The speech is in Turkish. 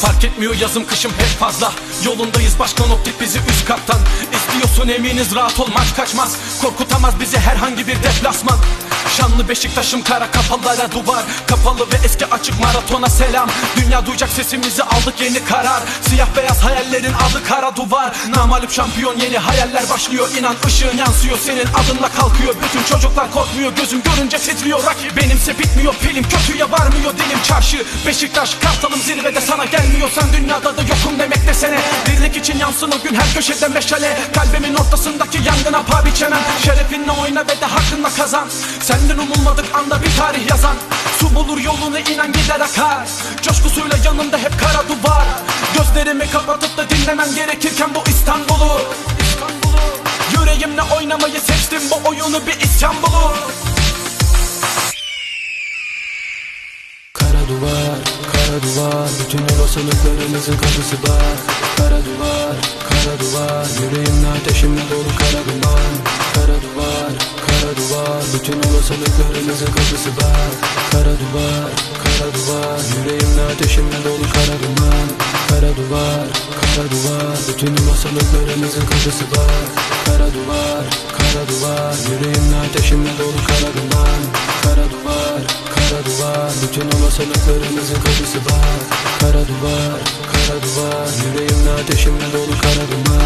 Fark etmiyor yazım kışım hep fazla. Yolundayız başkan optik bizi üst kattan. İstiyorsun eminiz rahat ol maç kaçmaz. Korkutamaz bizi herhangi bir deplasman Şanlı Beşiktaş'ım kara kapalılara duvar. Kapalı ve eski açık maratona selam. Dünya duyacak sesimizi aldık yeni karar. Siyah beyaz hayallerin adı kara duvar. Namalip şampiyon yeni hayaller başlıyor. İnan ışığın yansıyor senin adınla kalkıyor. Bütün çocuklar korkmuyor gözüm görünce titriyor. Rakip benimse bitmiyor pilim kötüye varmıyor. Dilim Çarşı Beşiktaş kartalım zirvede sana gelmiyorsan Dünyada da yokum demek desene. Birlik için yansın o gün her köşede meşale. Kalbimin ortasındaki yangına paha biçemem. Şerefinle oyna ve de kazan. Senden umulmadık anda bir tarih yazan. Su bulur yolunu inen gider akar. Coşkusuyla yanımda hep kara duvar. Gözlerimi kapatıp da dinlemem gerekirken bu İstanbul'u. Yüreğimle oynamayı seçtim bu oyunu bir isyan bulur. Kara duvar, kara duvar Bütün olasılıklarımızın kapısı var Kara duvar, kara duvar Yüreğimle ateşimle dolu kara duman Bütün olasılıklarımızın kapısı var. Kara duvar, kara duvar. Yüreğimle ateşimle dolu kara duman. Kara duvar, kara duvar. Bütün olasılıklarımızın kapısı var. Kara duvar, kara duvar. Yüreğimle ateşimle dolu kara duman. Kara duvar, kara duvar. Bütün olasılıklarımızın kapısı var. Kara duvar, kara duvar. Yüreğimle ateşimle dolu kara duman